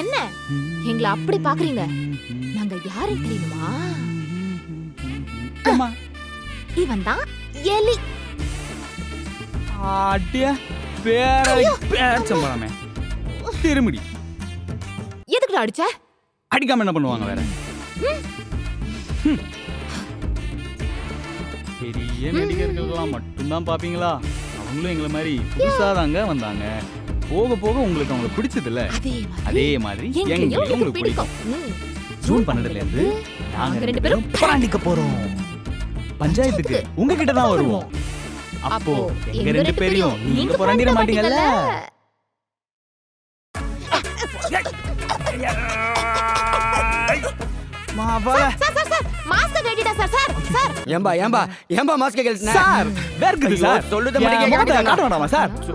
என்ன? எங்களை அப்படி பாக்குறீங்க நாங்க யாருன்னு தெரியுமா இவன் தான் எலி. அடிய பேர பேச்சம்பழமே திரும்பிடி. எதுக்குடா அடிச்ச? அடிக்காம என்ன பண்ணுவாங்க வேற. பெரிய நடிகர்கள்லாம் மட்டும்தான் பாப்பீங்களா அவங்களும் எங்களை மாதிரி புதுசா தாங்க வந்தாங்க. போக போக உங்களுக்கு அவங்களை பிடிச்சதுல அதே மாதிரி அதே மாதிரி எங்களையும் எங்களையும் உங்களுக்கு பிடிக்கும். ஜூன் பன்னெண்டுல இருந்து நாங்க ரெண்டு பேரும் பராண்டிக்க போறோம். பஞ்சாயத்துக்கு உங்ககிட்ட தான் வருவோம். அப்போ எங்க ரெண்டு பேரையும் நீங்க புரண்டிட மாட்டீங்கல்ல? மாவால ஏம்பா ஏம்பா ஏம்பா மாஸ்க் கழட்டின சார் ஐயோ, சார். சொல்லுத மட்டும். காட்ட வேண்டாமா சார்? சோ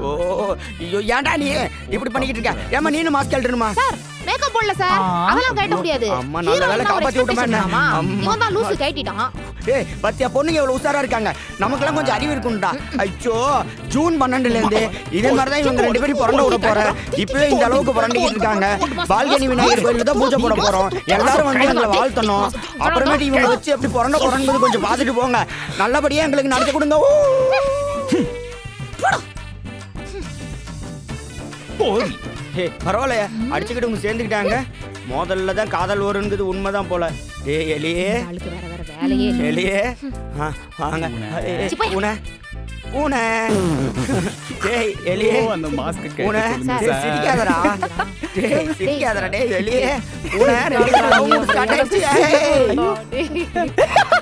ஐயோ ஏன்டா நீ? இப்படி பண்ணிக்கிட்டு இருக்க. ஏமா நீனும் மாஸ்க் கழட்டணுமா சார் மேக்கப் போடல சார். அதெல்லாம் கட்ட முடியாது. அம்மா, நல்ல ஒரு காப்பாத்தி விட்டோமா. இவன் தான் லூசு கட்டிட்டான் ஏய் பத்தியா பொண்ணுங்க எவ்வளவு உஷாரா இருக்காங்க. நமக்கெல்லாம் கொஞ்சம் அறிவு இருக்கும்டா. ஐயோ ஜூன் பன்னெண்டுல இருந்து இதே மாதிரி தான் இவங்க ரெண்டு பேரும் புரண்ட விட போறேன் இப்பவே இந்த அளவுக்கு புரண்டிக்கிட்டு இருக்காங்க. பால்கனி விநாயகர் கோயில்ல தான் பூஜை போட போறோம். எல்லாரும் வந்து எங்களை வாழ்த்தணும். அப்புறமேட்டு இவங்க வச்சு எப்படி புரண்ட போறோம்னு கொஞ்சம் பார்த்துட்டு போங்க. நல்லபடியா எங்களுக்கு நடத்தி கொடுங்க. போய் ஏய் பரவாயில்ல அடிச்சுக்கிட்டு உங்க சேர்ந்துக்கிட்டாங்க முதல்ல தான் காதல் வருங்கிறது உண்மைதான் போல ஏய் எலியே இந்த ஆளுக்கு வேற வேற வேலையே இல்ல. எலியே ஆ, வாங்க. ஏய். பூனை பூனை ஏய் எலியே ஓ, அந்த மாஸ்க் பூனை சார். ஏய், சிரிக்காதடா டேய் சிரிக்காதடா டேய் எலியே பூனை ரெண்டு பேரும் love start ஆயிடுச்சு. ஏய்.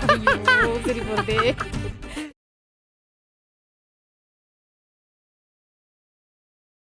ஐயோ, சரி போறதே